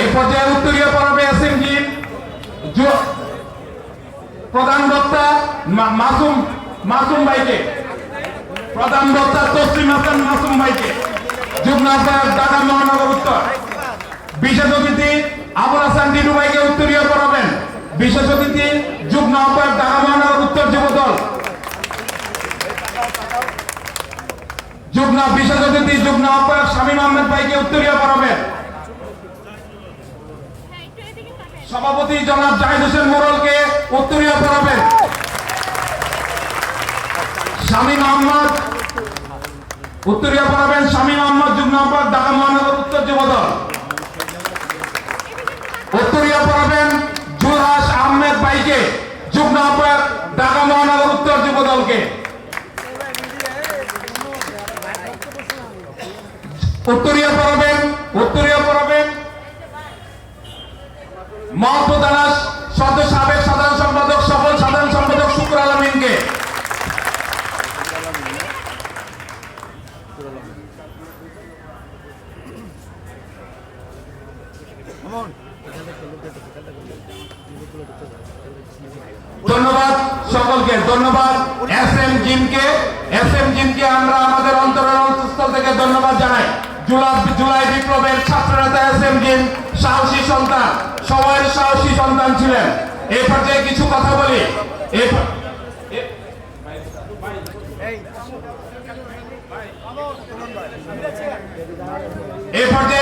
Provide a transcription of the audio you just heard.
এই পর্যায়ে উত্তরীয় পর্বে এসএমজি প্রধান বক্তা মাসুম মাসুম ভাইকে। প্রধান বক্তা তসলিম হাসান, মাসুম ভাইকে। যুগ্ম আহ্বায়ক ঢাকা মহানগর উত্তর। বিশেষ অতিথি আবুল হাসান টিটু ভাইকে উত্তরীয় করাবেন বিশেষ অতিথি যুগ্ম আহ্বায়ক ঢাকা মহানগর উত্তর যুব দল। যুগ্ম বিশেষ অতিথি যুগ্ম আহ্বায়ক শামীম আহমেদ ভাইকে উত্তরীয় সভাপতি জনাব জাহিদ হোসেন মোরলকে উত্তরীয় করাবেন শামীম আহমদ উত্তরীয় করাবেন শামীম আহমদ যুগ্ম ঢাকা মহানগর উত্তর যুব দল। উত্তরীয় পড়াবেন জুরহাস আহমেদ ঢাকা মহানগর উত্তর যুব দলকে। উত্তরীয় পড়াবেন উত্তরীয় মহম্মদ আনাস, সদ্য সাবেক সাধারণ সম্পাদক, সফল সাধারণ সম্পাদক শুক্র আলমিনকে। ধন্যবাদ সকলকে, ধন্যবাদ। S M জিমকে। জুলাই বিপ্লবের ছাত্র নেতা এস এম জিম সাহসী সন্তান। সবাই সাহসী সন্তান ছিলেন। এ পর্যায়ে কিছু কথা বলি। এ- পর্যায়ে